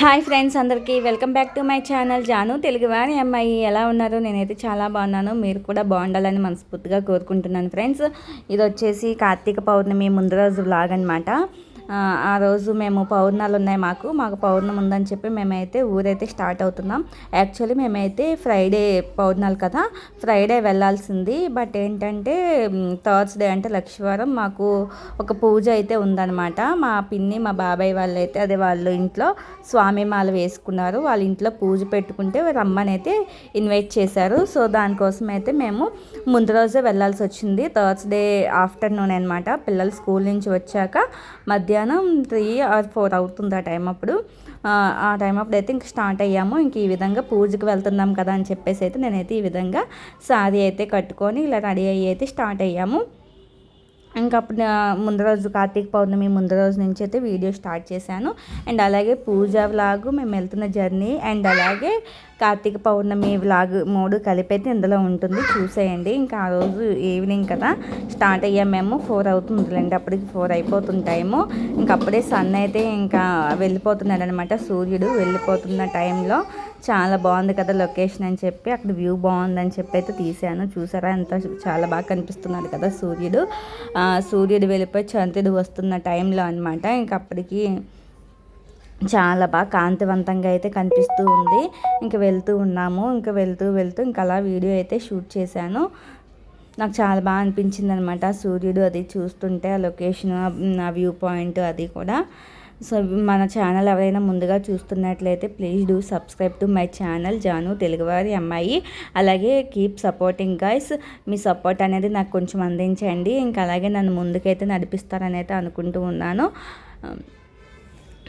Hi friends అందరికీ welcome back to my channel. Janu తెలుగువారి అమ్మాయి. ఎలా ఉన్నారు? నేనైతే చాలా బాగున్నాను. మీరు కూడా బాగుండాలని మనస్ఫూర్తిగా కోరుకుంటున్నాను ఫ్రెండ్స్. ఇది వచ్చేసి కార్తీక పౌర్ణమి ముందు రోజు వ్లాగ్ అనమాట ఆ రోజు మేము పౌర్ణాలు ఉన్నాయి మాకు. మాకు పౌర్ణం ఉందని చెప్పి మేమైతే ఊరైతే స్టార్ట్ అవుతున్నాం. యాక్చువల్లీ మేమైతే ఫ్రైడే పౌర్ణాలు కదా. ఫ్రైడే వెళ్ళాల్సింది. బట్ ఏంటంటే థర్స్డే అంటే లక్ష్మీవారం మాకు ఒక పూజ అయితే ఉందన్నమాట. మా పిన్ని మా బాబాయ్ వాళ్ళు అయితే అదే వాళ్ళు ఇంట్లో స్వామి మాల వేసుకున్నారు. వాళ్ళ ఇంట్లో పూజ పెట్టుకుంటే రమ్మని అయితే ఇన్వైట్ చేశారు. సో దానికోసం అయితే మేము ముందు రోజే వెళ్ళాల్సి వచ్చింది థర్స్డే ఆఫ్టర్నూన్ అనమాట పిల్లలు స్కూల్ నుంచి వచ్చాక మధ్య మధ్యాహ్నం త్రీ ఆర్ ఫోర్ అవుతుంది ఆ టైం అప్పుడు. ఆ టైం అప్పుడు అయితే ఇంక స్టార్ట్ అయ్యాము. ఇంక ఈ విధంగా పూజకి వెళ్తున్నాం కదా అని చెప్పేసి అయితే నేనైతే ఈ విధంగా సారీ అయితే కట్టుకొని ఇలా రెడీ అయ్యి అయితే స్టార్ట్ అయ్యాము. ఇంకా అప్పుడు ముందు రోజు కార్తీక పౌర్ణమి ముందు రోజు నుంచి అయితే వీడియో స్టార్ట్ చేశాను. అండ్ అలాగే పూజ వ్లాగ్ మేము వెళ్తున్న జర్నీ అండ్ అలాగే కార్తీక పౌర్ణమి వ్లాగ్ మూడు కలిపి అయితే ఇందులో ఉంటుంది. చూసేయండి. ఇంకా ఆ రోజు ఈవినింగ్ కదా స్టార్ట్ అయ్యాం మేము ఫోర్ అవుతుందిలేండి. అప్పటికి ఫోర్ అయిపోతుంటాయేమో ఇంకా అప్పుడే సన్ అయితే ఇంకా వెళ్ళిపోతున్నాడు అనమాట సూర్యుడు వెళ్ళిపోతున్న టైంలో చాలా బాగుంది కదా లొకేషన్ అని చెప్పి అక్కడ వ్యూ బాగుందని చెప్పి అయితే తీసాను చూసారా? ఎంత చాలా బాగా కనిపిస్తున్నాడు కదా సూర్యుడు. సూర్యుడు వెళ్ళిపోయి చంద్రుడు వస్తున్న టైంలో అనమాట ఇంక అప్పటికి చాలా బాగా కాంతివంతంగా అయితే కనిపిస్తూ ఉంది. ఇంక వెళ్తూ ఉన్నాము. ఇంకా వెళ్తూ వెళ్తూ ఇంకా అలా వీడియో అయితే షూట్ చేశాను. నాకు చాలా బాగా అనిపించింది అనమాట సూర్యుడు అది చూస్తుంటే ఆ లొకేషన్ ఆ వ్యూ పాయింట్ అది కూడా. సో మన ఛానల్ ఎవరైనా ముందుగా చూస్తున్నట్లయితే please do subscribe to my channel Jaanu తెలుగువారి అమ్మాయి అలాగే కీప్ సపోర్టింగ్ గైస్ మీ సపోర్ట్ అనేది నాకు కొంచెం అందించండి. ఇంకా అలాగే నన్ను ముందుకైతే నడిపిస్తారని అయితే అనుకుంటూ ఉన్నాను.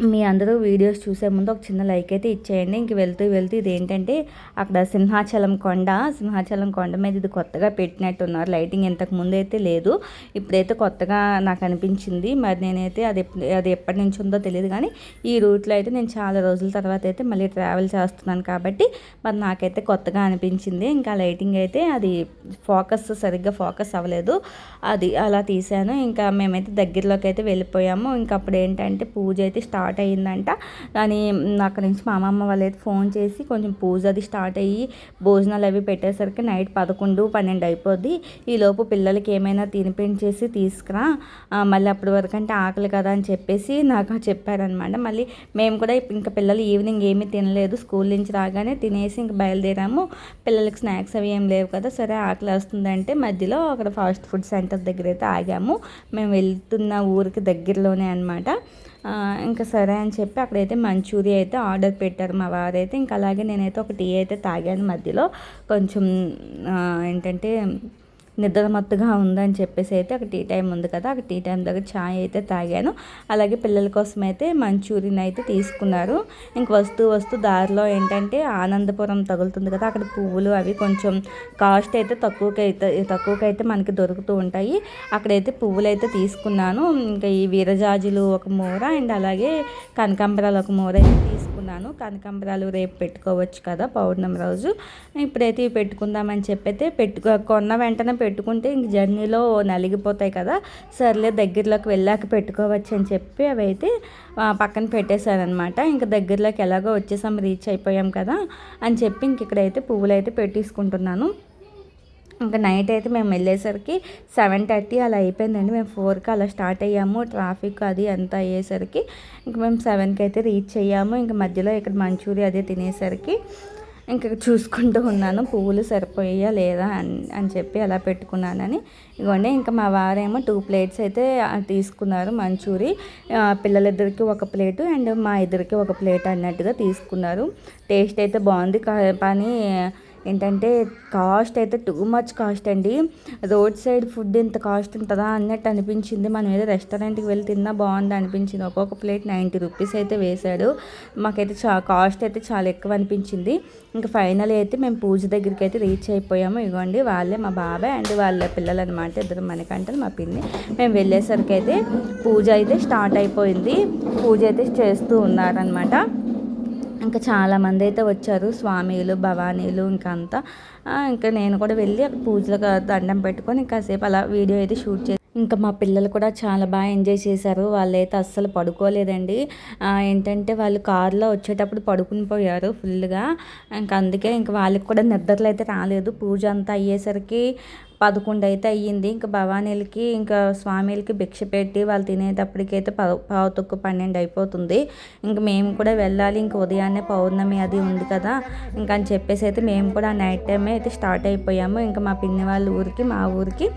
మీ అందరూ వీడియోస్ చూసే ముందు ఒక చిన్న లైక్ అయితే ఇచ్చేయండి. ఇంక వెళ్తూ వెళ్తూ ఇది ఏంటంటే అక్కడ సింహాచలం కొండ. సింహాచలం కొండ మీద ఇది కొత్తగా పెట్టినట్టున్నారు. లైటింగ్ ఇంతకు ముందు అయితే లేదు. ఇప్పుడైతే కొత్తగా నాకు అనిపించింది. మరి నేనైతే అది అది ఎప్పటి నుంచి ఉందో తెలియదు కానీ ఈ రూట్లో అయితే నేను చాలా రోజుల తర్వాత అయితే మళ్ళీ ట్రావెల్ చేస్తున్నాను కాబట్టి మరి నాకైతే కొత్తగా అనిపించింది. ఇంకా లైటింగ్ అయితే అది ఫోకస్ సరిగ్గా ఫోకస్ అవ్వలేదు. అది అలా తీసాను ఇంకా మేమైతే దగ్గరలోకి అయితే వెళ్ళిపోయాము. ఇంకా అప్పుడు ఏంటంటే పూజ అయితే స్టార్ట్ స్టార్ట్ అయ్యిందంట. కానీ అక్కడి నుంచి మా అమ్మమ్మ వాళ్ళైతే ఫోన్ చేసి కొంచెం పూజ అది స్టార్ట్ అయ్యి భోజనాలు అవి పెట్టేసరికి నైట్ పదకొండు పన్నెండు అయిపోద్ది. ఈలోపు పిల్లలకి ఏమైనా తినిపించేసి తీసుకురా. మళ్ళీ అప్పటి వరకు అంటే ఆకలి కదా అని చెప్పేసి నాకు చెప్పారనమాట. మళ్ళీ మేము కూడా ఇంకా పిల్లలు ఈవినింగ్ ఏమీ తినలేదు. స్కూల్ నుంచి రాగానే తినేసి ఇంక బయలుదేరాము. పిల్లలకి స్నాక్స్ అవి ఏం లేవు కదా. సరే ఆకలి వస్తుందంటే మధ్యలో అక్కడ ఫాస్ట్ ఫుడ్ సెంటర్ దగ్గర అయితే ఆగాము. మేము వెళ్తున్న ఊరికి దగ్గరలోనే అనమాట ఇంకా సరే అని చెప్పి అక్కడైతే మంచూరియా అయితే ఆర్డర్ పెట్టారు మా వారైతే. ఇంకా అలాగే నేనైతే ఒక టీ అయితే తాగాను మధ్యలో. కొంచెం ఏంటంటే నిద్రమత్తుగా ఉందని చెప్పేసి అయితే ఒక టీ టైం ఉంది కదా ఒక టీ టైం దగ్గర ఛాయ్ అయితే తాగాను. అలాగే పిల్లల కోసం అయితే మంచూరియన్ అయితే తీసుకున్నారు. ఇంక వస్తూ వస్తూ దారిలో ఏంటంటే ఆనందపురం తగులుతుంది కదా అక్కడ పువ్వులు అవి కొంచెం కాస్ట్ అయితే తక్కువకైతే అయితే అయితే మనకి దొరుకుతూ ఉంటాయి. అక్కడైతే పువ్వులు అయితే తీసుకున్నాను. ఇంకా ఈ వీరజాజులు ఒక మూర అండ్ అలాగే కనకాంబరాలు ఒక మూర అయితే తీసుకున్నాను. పెట్టుకున్నాను. కనకాంబరాలు రేపు పెట్టుకోవచ్చు కదా పౌర్ణమి రోజు. ఇప్పుడైతే ఇవి పెట్టుకుందామని చెప్పి అయితే పెట్టుకో కొన్న వెంటనే పెట్టుకుంటే ఇంక జర్నీలో నలిగిపోతాయి కదా. సర్లే దగ్గరలోకి వెళ్ళాక పెట్టుకోవచ్చు అని చెప్పి అవి అయితే పక్కన పెట్టేశారనమాట. ఇంకా దగ్గరలోకి ఎలాగో వచ్చేసాం రీచ్ అయిపోయాం కదా అని చెప్పి ఇంక ఇక్కడైతే పువ్వులు అయితే పెట్టేసుకుంటున్నాను. ఇంకా నైట్ అయితే మేము వెళ్ళేసరికి సెవెన్ థర్టీ అలా అయిపోయిందండి. మేము ఫోర్కి అలా స్టార్ట్ అయ్యాము. ట్రాఫిక్ అది అంతా అయ్యేసరికి ఇంకా మేము సెవెన్కి అయితే రీచ్ అయ్యాము. ఇంకా మధ్యలో ఇక్కడ మంచూరియా అదే తినేసరికి ఇంకా చూసుకుంటూ ఉన్నాను. పువ్వులు సరిపోయా లేదా అని అని చెప్పి అలా పెట్టుకున్నానని. ఇవ్వండి ఇంకా మా వారేమో టూ ప్లేట్స్ అయితే తీసుకున్నారు మంచూరి. పిల్లలిద్దరికి ఒక ప్లేటు అండ్ మా ఇద్దరికి ఒక ప్లేట్ అన్నట్టుగా తీసుకున్నారు. టేస్ట్ అయితే బాగుంది. కానీ ఏంటంటే కాస్ట్ అయితే టూ మచ్ కాస్ట్ అండి. రోడ్ సైడ్ ఫుడ్ ఇంత కాస్ట్ ఉంటుందా అన్నట్టు అనిపించింది. మనం ఏదో రెస్టారెంట్కి వెళ్ళి తిన్నా బాగుంది అనిపించింది. ఒక్కొక్క ప్లేట్ నైంటీ రూపీస్ అయితే వేశాడు. మాకైతే చా కాస్ట్ అయితే చాలా ఎక్కువ అనిపించింది. ఇంకా ఫైనల్ అయితే మేము పూజ దగ్గరికి అయితే రీచ్ అయిపోయాము. ఇవ్వండి వాళ్ళే మా బాబాయ్ అండ్ వాళ్ళ పిల్లలు అనమాట ఇద్దరు మనకంటే మా పిన్ని. మేము వెళ్ళేసరికి అయితే పూజ అయితే స్టార్ట్ అయిపోయింది. పూజ అయితే చేస్తూ ఉన్నారనమాట. ఇంకా చాలామంది అయితే వచ్చారు. స్వామీలు భవానీలు ఇంకా అంతా. ఇంకా నేను కూడా వెళ్ళి అక్కడ పూజలకు దండం పెట్టుకొని కాసేపు అలా వీడియో అయితే షూట్ చేసి ఇంకా మా పిల్లలు కూడా చాలా బాగా ఎంజాయ్ చేశారు. వాళ్ళైతే అస్సలు పడుకోలేదండి. ఏంటంటే వాళ్ళు కారులో వచ్చేటప్పుడు పడుకుని పోయారు ఫుల్గా. ఇంకా అందుకే ఇంకా వాళ్ళకి కూడా నిద్రలు అయితే రాలేదు. పూజ అంతా అయ్యేసరికి పదకొండు అయితే అయ్యింది. ఇంకా భవానీలకి ఇంకా స్వామిలకి భిక్ష పెట్టి వాళ్ళు తినేటప్పటికైతే ప పావు తొక్కు పన్నెండు అయిపోతుంది. ఇంకా మేము కూడా వెళ్ళాలి. ఇంకా ఉదయాన్నే పౌర్ణమి అది ఉంది కదా. ఇంకా అని చెప్పేసి అయితే మేము కూడా నైట్ టైమే అయితే స్టార్ట్ అయిపోయాము. ఇంకా మా పిన్ని వాళ్ళ ఊరికి మా ఊరికి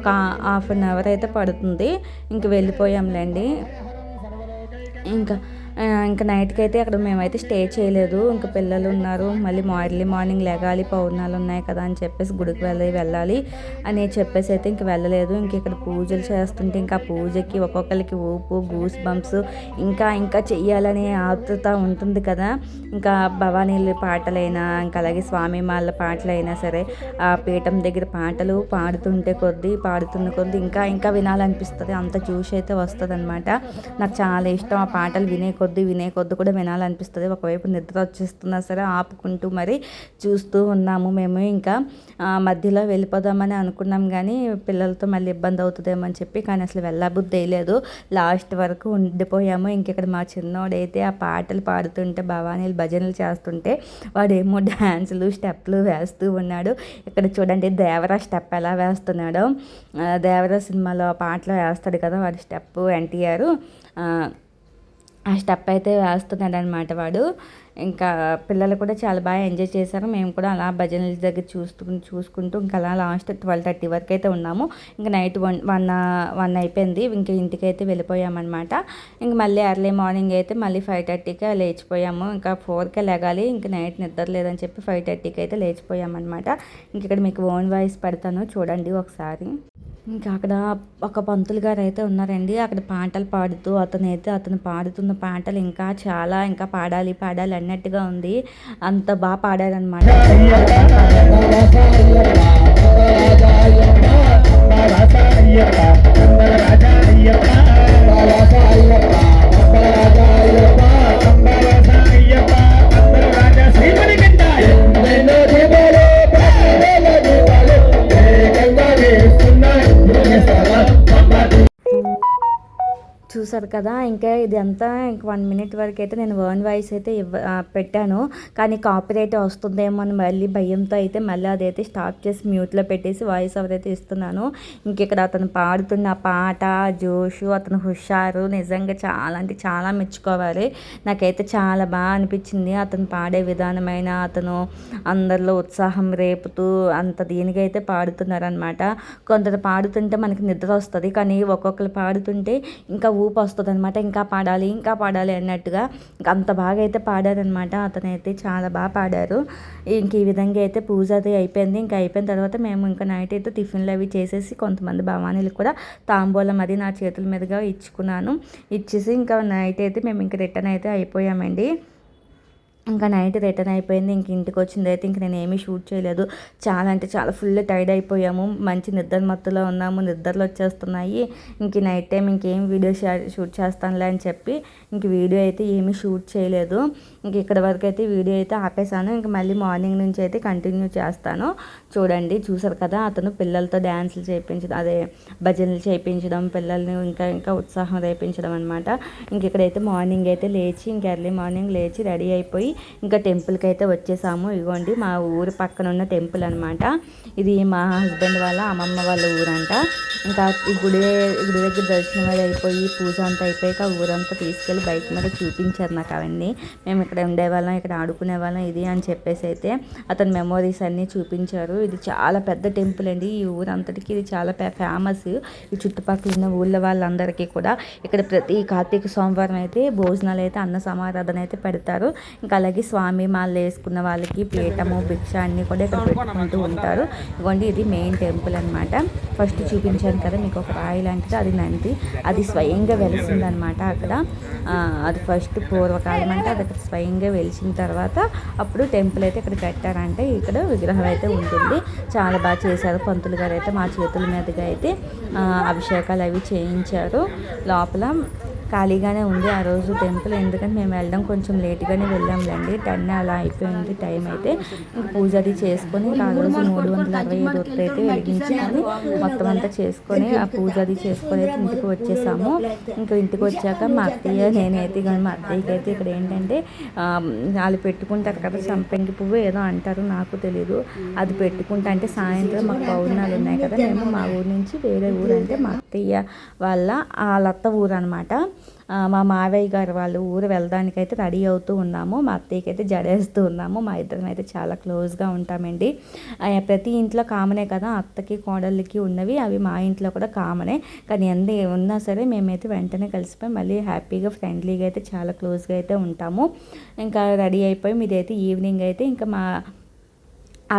ఒక హాఫ్ అన్ అవర్ అయితే పడుతుంది. ఇంక వెళ్ళిపోయాంలేండి. ఇంకా ఇంకా నైట్కి అయితే అక్కడ మేమైతే స్టే చేయలేదు. ఇంకా పిల్లలు ఉన్నారు. మళ్ళీ మార్లీ మార్నింగ్ లెగాలి పౌర్ణాలు ఉన్నాయి కదా అని చెప్పేసి గుడికి వెళ్ళి వెళ్ళాలి అని చెప్పేసి అయితే ఇంక వెళ్ళలేదు. ఇంక ఇక్కడ పూజలు చేస్తుంటే ఇంకా పూజకి ఒక్కొక్కరికి ఊపు గూస్ బంప్స్ ఇంకా ఇంకా చెయ్యాలనే ఆతృత ఉంటుంది కదా. ఇంకా భవానీల పాటలైనా ఇంకా అలాగే స్వామి మాల పాటలైనా సరే ఆ పీఠం దగ్గర పాటలు పాడుతుంటే కొద్దీ పాడుతున్న కొద్దీ ఇంకా ఇంకా వినాలనిపిస్తుంది. అంత జ్యూస్ అయితే వస్తుంది అనమాట నాకు చాలా ఇష్టం ఆ పాటలు వినే కొద్దీ. వినే కొద్దీ కూడా వినాలనిపిస్తుంది. ఒకవైపు నిద్ర వచ్చేస్తున్నా సరే ఆపుకుంటూ మరి చూస్తూ ఉన్నాము మేము. ఇంకా మధ్యలో వెళ్ళిపోదామని అనుకున్నాం కానీ పిల్లలతో మళ్ళీ ఇబ్బంది అవుతుందేమో అని చెప్పి కానీ అసలు వెళ్ళబుద్ధి వేయలేదు లాస్ట్ వరకు ఉండిపోయాము. ఇంకెక్కడ మా చిన్నోడైతే ఆ పాటలు పాడుతుంటే భవానీలు భజనలు చేస్తుంటే వాడేమో డ్యాన్సులు స్టెప్లు వేస్తూ ఉన్నాడు. ఇక్కడ చూడండి దేవరా స్టెప్ ఎలా వేస్తున్నాడో. దేవరా సినిమాలో పాటలో వేస్తాడు కదా వాడి స్టెప్ ఎన్టీఆర్. ఆ స్టెప్ అయితే వేస్తున్నాడు అనమాట వాడు. ఇంకా పిల్లలు కూడా చాలా బాగా ఎంజాయ్ చేశారు. మేము కూడా అలా భజనల దగ్గర చూసుకుని చూసుకుంటూ ఇంకా అలా లాస్ట్ ట్వెల్వ్ థర్టీ వరకు అయితే ఉన్నాము. ఇంకా నైట్ వన్ వన్ వన్ అయిపోయింది. ఇంకా ఇంటికి అయితే వెళ్ళిపోయామన్నమాట ఇంక మళ్ళీ ఎర్లీ మార్నింగ్ అయితే మళ్ళీ ఫైవ్ థర్టీకి లేచిపోయాము. ఇంకా ఫోర్కే లెగాలి. ఇంకా నైట్ నిద్ర లేదని చెప్పి ఫైవ్ థర్టీకి అయితే లేచిపోయామన్నమాట ఇంక ఇక్కడ మీకు ఓన్ వాయిస్ పెడతాను. చూడండి ఒకసారి. ఇంకా అక్కడ ఒక పంతులు గారు అయితే ఉన్నారండి. అక్కడ పాటలు పాడుతూ అతను అయితే అతను పాడుతున్న పాటలు ఇంకా చాలా ఇంకా పాడాలి పాడాలి అన్నట్టుగా ఉంది. అంత బాగా పాడారనమాట చూసారు కదా ఇంకా ఇది అంతా ఇంక వన్ మినిట్ వరకు అయితే నేను వర్న్ వాయిస్ అయితే ఇవ్వ పెట్టాను. కానీ కాపీరైట్ వస్తుందేమో అని మళ్ళీ భయంతో అయితే మళ్ళీ అదైతే స్టాప్ చేసి మ్యూట్లో పెట్టేసి వాయిస్ ఓవర్ అయితే ఇస్తున్నాను. ఇంకెక్కడ అతను పాడుతున్న పాట జోషు అతను హుషారు నిజంగా చాలా అంటే చాలా మెచ్చుకోవాలి. నాకైతే చాలా బాగా అనిపించింది అతను పాడే విధానమైన అతను అందరిలో ఉత్సాహం రేపుతూ అంత దీనికైతే పాడుతున్నారనమాట కొందరు పాడుతుంటే మనకి నిద్ర వస్తుంది కానీ ఒక్కొక్కరు పాడుతుంటే ఇంకా ఊప వస్తుంది అనమాట ఇంకా పాడాలి ఇంకా పాడాలి అన్నట్టుగా ఇంకా అంత బాగా అయితే పాడారనమాట అతనైతే చాలా బాగా పాడారు. ఇంక ఈ విధంగా అయితే పూజ అది అయిపోయింది. ఇంకా అయిపోయిన తర్వాత మేము ఇంకా నైట్ అయితే టిఫిన్లు అవి చేసేసి కొంతమంది భవానీలు కూడా తాంబూలం అది నా చేతుల మీదుగా ఇచ్చుకున్నాను. ఇచ్చేసి ఇంకా నైట్ అయితే మేము ఇంకా రిటర్న్ అయితే అయిపోయామండి. ఇంకా నైట్ రిటర్న్ అయిపోయింది ఇంక ఇంటికి వచ్చింది అయితే ఇంక నేను ఏమీ షూట్ చేయలేదు. చాలా అంటే చాలా ఫుల్ టైర్డ్ అయిపోయాము. మంచి నిద్ర మత్తులో ఉన్నాము నిద్రలు వచ్చేస్తున్నాయి. ఇంక నైట్ టైం ఇంకేం వీడియో షూట్ చేస్తానులే అని చెప్పి ఇంక వీడియో అయితే ఏమీ షూట్ చేయలేదు. ఇంక ఇక్కడ వరకు అయితే వీడియో అయితే ఆపేసాను ఇంక మళ్ళీ మార్నింగ్ నుంచి అయితే కంటిన్యూ చేస్తాను. చూడండి చూసారు కదా అతను పిల్లలతో డ్యాన్సులు చేయించడం అదే భజనలు చేయించడం పిల్లల్ని ఇంకా ఇంకా ఉత్సాహం రేపించడం అనమాట ఇంక ఇక్కడైతే మార్నింగ్ అయితే లేచి ఇంక ఎర్లీ మార్నింగ్ లేచి రెడీ అయిపోయి ఇంకా టెంపుల్కి అయితే వచ్చేసాము. ఇగోండి మా ఊరు పక్కన ఉన్న టెంపుల్ అనమాట ఇది మా హస్బెండ్ వాళ్ళ అమ్మమ్మ వాళ్ళ ఊరంట. ఇంకా ఈ గుడి గుడి దగ్గర దర్శనం అది అయిపోయి పూజ అంతా అయిపోయాక ఊరంతా తీసుకెళ్ళి బయట మీద చూపించారు నాకు అవన్నీ. మేము ఇక్కడ ఉండేవాళ్ళం ఇక్కడ ఆడుకునే వాళ్ళం ఇది అని చెప్పేసి అయితే అతని మెమోరీస్ అన్నీ చూపించారు. ఇది చాలా పెద్ద టెంపుల్ అండి. ఈ ఊరంతటికి ఇది చాలా ఫేమస్ ఈ చుట్టుపక్కల ఉన్న ఊళ్ళ వాళ్ళందరికీ కూడా ఇక్కడ ప్రతి కార్తీక సోమవారం అయితే భోజనాలు అయితే అన్న సమారాధన అయితే పెడతారు. ఇంకా అలాగే స్వామి మాల వేసుకున్న వాళ్ళకి పీఠము భిక్ష అన్నీ కూడా ఇక్కడ పెట్టుకుంటూ ఉంటారు. ఇదిగోండి ఇది మెయిన్ టెంపుల్ అనమాట ఫస్ట్ చూపించాను కదా మీకు ఒక రాయి లాంటిది అది నంది. అది స్వయంగా వెలిసిందనమాట అక్కడ. అది ఫస్ట్ పూర్వకాలం అంటే అది అక్కడ స్వయంగా వెలిసిన తర్వాత అప్పుడు టెంపుల్ అయితే ఇక్కడ కట్టారంటే ఇక్కడ విగ్రహం అయితే ఉంటుంది. చాలా బాగా చేశారు. పంతులు గారు అయితే మా చేతుల మీదుగా అయితే అభిషేకాలు అవి చేయించారు. లోపల ఖాళీగానే ఉంది ఆ రోజు టెంపుల్. ఎందుకంటే మేము వెళ్ళడం కొంచెం లేట్గానే వెళ్ళాంలేండి. టెన్ అలా అయిపోయింది టైం అయితే. ఇంకా పూజ అది చేసుకొని ఆ రోజు మూడు వందల అరవై ఐదు ఒత్తులు అయితే వెలిగించుకొని మొత్తం అంతా చేసుకొని ఆ పూజ అది చేసుకొని అయితే ఇంటికి వచ్చేసాము. ఇంకా ఇంటికి వచ్చాక మా అత్తయ్య నేనైతే కానీ మా అత్తయ్యకి అయితే ఇక్కడ ఏంటంటే వాళ్ళు పెట్టుకుంటారు కదా సంపెంగి పువ్వు ఏదో అంటారు నాకు తెలియదు అది పెట్టుకుంటా అంటే సాయంత్రం మాకు పౌర్ణాలు ఉన్నాయి కదా. మేము మా ఊరు నుంచి వేరే ఊరు అంటే మా అత్తయ్య వాళ్ళ ఆ లత్త ఊరు అనమాట మా మావయ్య గారు వాళ్ళు ఊరు వెళ్ళడానికైతే రెడీ అవుతూ ఉన్నాము. మా అత్తయ్యకైతే జడేస్తూ ఉన్నాము. మా ఇద్దరం అయితే చాలా క్లోజ్గా ఉంటామండి. ప్రతి ఇంట్లో కామనే కదా. అత్తకి కోడళ్ళకి ఉన్నవి అవి మా ఇంట్లో కూడా కామనే. కానీ ఎంత ఉన్నా సరే మేమైతే వెంటనే కలిసిపోయి మళ్ళీ హ్యాపీగా ఫ్రెండ్లీగా అయితే చాలా క్లోజ్గా అయితే ఉంటాము. ఇంకా రెడీ అయిపోయి మీదైతే ఈవినింగ్ అయితే ఇంకా మా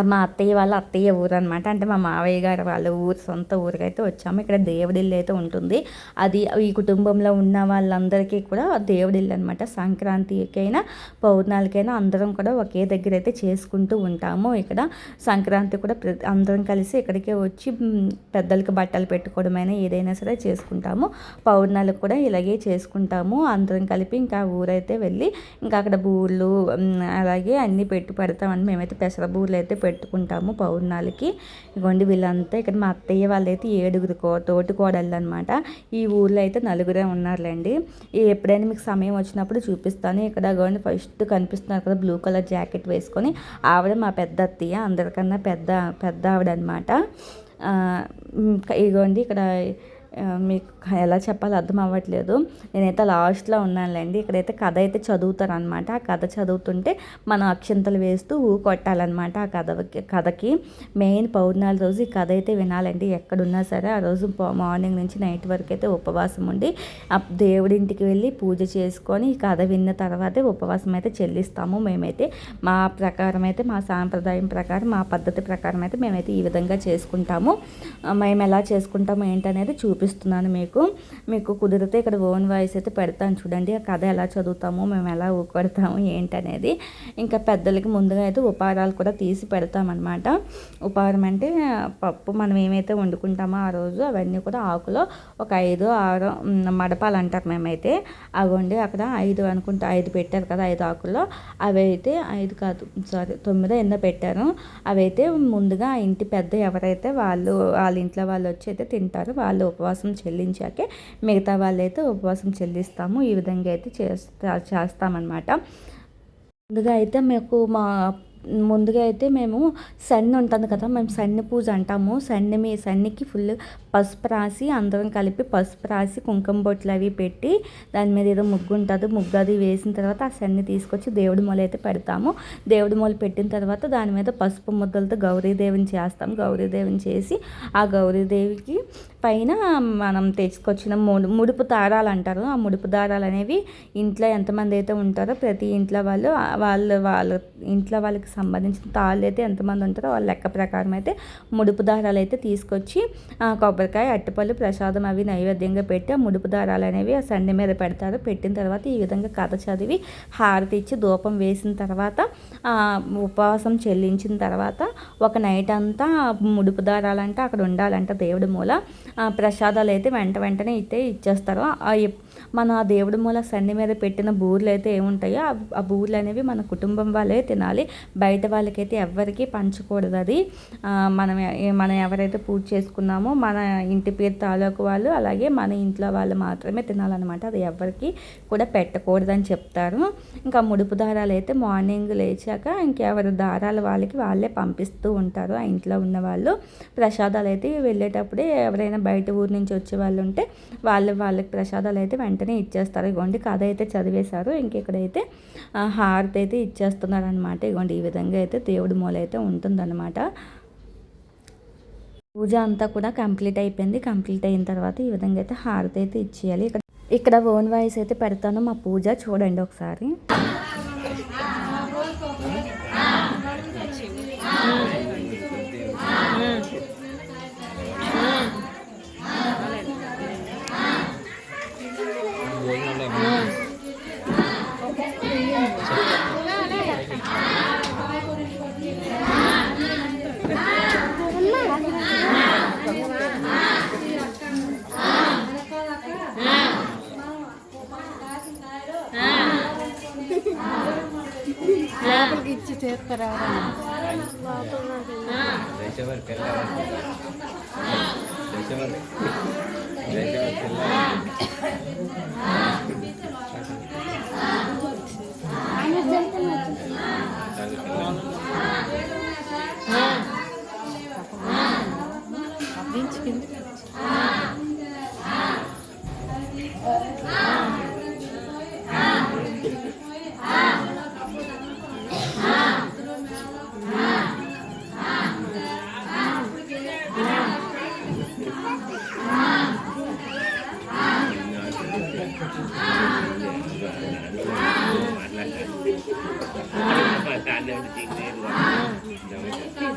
మా అత్తయ్య వాళ్ళ అత్తయ్య ఊరు అనమాట అంటే మా మావయ్య గారు వాళ్ళ ఊరు సొంత ఊరికైతే వచ్చాము. ఇక్కడ దేవుడిల్లు అయితే ఉంటుంది. అది ఈ కుటుంబంలో ఉన్న వాళ్ళందరికీ కూడా దేవుడిల్లు అనమాట సంక్రాంతికైనా పౌర్ణాలకైనా అందరం కూడా ఒకే దగ్గర అయితే చేసుకుంటూ ఉంటాము ఇక్కడ. సంక్రాంతి కూడా అందరం కలిసి ఇక్కడికే వచ్చి పెద్దలకి బట్టలు పెట్టుకోవడమైనా ఏదైనా సరే చేసుకుంటాము. పౌర్ణాలకు కూడా ఇలాగే చేసుకుంటాము. అందరం కలిపి ఇంకా ఊరైతే వెళ్ళి ఇంకా అక్కడ బూర్లు అలాగే అన్నీ పెట్టి పెడతామని మేమైతే పెసర బూర్లు అయితే పెట్టుకుంటాము పౌర్ణాలకి. ఇగోండి వీళ్ళంతా ఇక్కడ మా అత్తయ్య వాళ్ళైతే ఏడుగురు కో తోటి కోడళ్ళు అనమాట ఈ ఊర్లో అయితే నలుగురే ఉన్నారులేండి. ఎప్పుడైనా మీకు సమయం వచ్చినప్పుడు చూపిస్తాను. ఇక్కడ ఇగోండి ఫస్ట్ కనిపిస్తున్నారు కదా బ్లూ కలర్ జాకెట్ వేసుకొని. ఆవిడ మా పెద్ద అత్తయ్య అందరికన్నా పెద్ద పెద్ద ఆవిడ అనమాట ఇగోండి ఇక్కడ మీకు ఎలా చెప్పాలో అర్థం అవ్వట్లేదు. నేనైతే లాస్ట్లో ఉన్నానులేండి. ఇక్కడైతే కథ అయితే చదువుతారనమాట. ఆ కథ చదువుతుంటే మనం అక్షంతలు వేస్తూ ఊ కొట్టాలన్నమాట ఆ కథ కథకి. మెయిన్ పౌర్ణాల రోజు ఈ కథ అయితే వినాలండి. ఎక్కడున్నా సరే ఆ రోజు మార్నింగ్ నుంచి నైట్ వరకు అయితే ఉపవాసం ఉండి ఆ దేవుడింటికి వెళ్ళి పూజ చేసుకొని ఈ కథ విన్న తర్వాతే ఉపవాసం అయితే చెల్లిస్తాము మేమైతే. మా ప్రకారం అయితే మా సాంప్రదాయం ప్రకారం మా పద్ధతి ప్రకారం అయితే మేమైతే ఈ విధంగా చేసుకుంటాము. మేము ఎలా చేసుకుంటాము ఏంటనేది చూపిస్తున్నాను మీకు. మీకు కుదిరితే ఇక్కడ ఓన్ వాయిస్ అయితే పెడతాను చూడండి ఆ కథ ఎలా చదువుతాము మేము ఎలా ఊకొడతాము ఏంటనేది. ఇంకా పెద్దలకి ముందుగా అయితే ఉపహారాలు కూడా తీసి పెడతామన్నమాట. ఉపహారం అంటే పప్పు మనం ఏమైతే వండుకుంటామో ఆ రోజు అవన్నీ కూడా ఆకులో ఒక ఐదు ఆరు మడపాలు అంటారు మేమైతే. అగోండి అక్కడ ఐదు అనుకుంటా ఐదు పెట్టారు కదా ఐదు ఆకుల్లో. అవి అయితే ఐదు కాదు సారీ తొమ్మిదో ఎన్నో పెట్టారు. అవైతే ముందుగా ఇంటి పెద్ద ఎవరైతే వాళ్ళు వాళ్ళ ఇంట్లో వాళ్ళు వచ్చి అయితే తింటారు వాళ్ళు ఉపవాసం ఉపవాసం చెల్లించాకే మిగతా వాళ్ళైతే ఉపవాసం చెల్లిస్తాము. ఈ విధంగా అయితే చేస్తా చేస్తామన్నమాట. ముందుగా అయితే మీకు మా ముందుగా అయితే మేము సన్ని ఉంటుంది కదా మేము సన్ని పూజ అంటాము. సన్ని మీ సన్నికి ఫుల్ పసుపు రాసి అందరం కలిపి పసుపు రాసి కుంకుమ బొట్లు అవి పెట్టి దాని మీద ఏదో ముగ్గు ఉంటుంది. ముగ్గు అది వేసిన తర్వాత ఆ సన్ని తీసుకొచ్చి దేవుడి మూల అయితే పెడతాము. దేవుడి మూల పెట్టిన తర్వాత దాని మీద పసుపు ముద్దలతో గౌరీదేవిని చేస్తాం గౌరీదేవిని చేసి ఆ గౌరీదేవికి పైన మనం తెచ్చుకొచ్చిన ముడు ముడుపు దారాలు అంటారు ఆ ముడుపు దారాలు అనేవి ఇంట్లో ఎంతమంది అయితే ఉంటారో ప్రతి ఇంట్లో వాళ్ళు వాళ్ళు వాళ్ళ వాళ్ళ ఇంట్లో వాళ్ళకి సంబంధించిన తాళ్ళు అయితే ఎంతమంది ఉంటారో వాళ్ళ లెక్క ప్రకారం అయితే ముడుపు దారాలు అయితే తీసుకొచ్చి ఆ, కొబ్బరికాయ అట్టిపళ్ళు ప్రసాదం అవి నైవేద్యంగా పెట్టి ఆ ముడుపు దారాలు అనేవి ఆ సండి మీద పెడతారు. పెట్టిన తర్వాత ఈ విధంగా కథ చదివి హారతి ఇచ్చి ధూపం వేసిన తర్వాత ఉపవాసం చెల్లించిన తర్వాత ఒక నైట్ అంతా ముడుపు దారాలంటే అక్కడ ఉండాలంట దేవుడి మూల. ప్రసాదాలు అయితే వెంట వెంటనే అయితే ఇచ్చేస్తారు. మన దేవుడి మూల సన్ని మీద పెట్టిన బూర్లు అయితే ఏముంటాయో ఆ- బూర్లు అనేవి మన కుటుంబం వాళ్ళే తినాలి. బయట వాళ్ళకైతే ఎవరికీ పంచకూడదు అది. మనం మనం ఎవరైతే పూజ చేసుకున్నామో మన ఇంటి పేరు తాలూకు వాళ్ళు అలాగే మన ఇంట్లో వాళ్ళు మాత్రమే తినాలన్నమాట. అది ఎవరికి కూడా పెట్టకూడదని చెప్తారు. ఇంకా ముడుపు దారాలు అయితే మార్నింగ్ లేచాక ఇంకెవరు దారాలు వాళ్ళకి వాళ్ళే పంపిస్తూ ఉంటారు ఆ ఇంట్లో ఉన్న వాళ్ళు. ప్రసాదాలు అయితే వెళ్ళేటప్పుడే ఎవరైనా బయట ఊరు నుంచి వచ్చే వాళ్ళు ఉంటే వాళ్ళు వాళ్ళకి ప్రసాదాలు అయితే వెంటనే ఇచ్చేస్తారు ఇగోండి కథ అయితే చదివేశారు ఇంకెక్కడైతే హారతి అయితే ఇచ్చేస్తున్నారు అనమాట ఇగోండి ఈ విధంగా అయితే దేవుడి మూల అయితే ఉంటుందన్నమాట పూజ అంతా కూడా కంప్లీట్ అయిపోయింది కంప్లీట్ అయిన తర్వాత ఈ విధంగా అయితే హారతి అయితే ఇచ్చేయాలి ఇక్కడ ఇక్కడ ఓన్ వాయిస్ అయితే పెడతాను మా పూజ చూడండి ఒకసారి లోపలికి ఇచ్చి తీసుకురావడం దశవర్ పిల్లలు దశవర్ 嗯嗯嗯嗯嗯嗯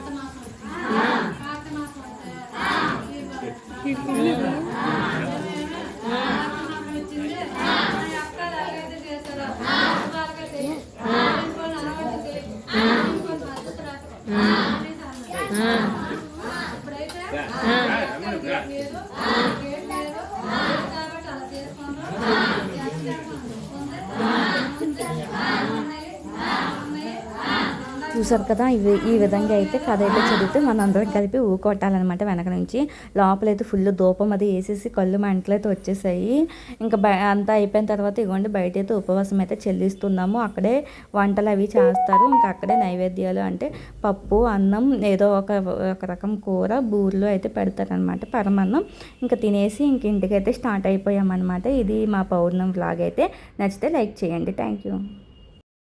చూసారు కదా ఇవి ఈ విధంగా అయితే కథ అయితే చదివితే మనందరం అందరం కలిపి ఊకొట్టాలన్నమాట వెనక నుంచి. లోపలైతే ఫుల్ దూపం అది వేసేసి కళ్ళు మంటలైతే వచ్చేసాయి. ఇంకా బ అంతా అయిపోయిన తర్వాత ఇగోండి బయట అయితే ఉపవాసం అయితే చెల్లిస్తున్నాము. అక్కడే వంటలు అవి చేస్తారు. ఇంకా అక్కడే నైవేద్యాలు అంటే పప్పు అన్నం ఏదో ఒక ఒక రకం కూర బూర్లు అయితే పెడతారనమాట పరమాన్నం. ఇంకా తినేసి ఇంక ఇంటికైతే స్టార్ట్ అయిపోయామన్నమాట. ఇది మా పౌర్ణం వ్లాగ్ అయితే. నచ్చితే లైక్ చేయండి. Thank you.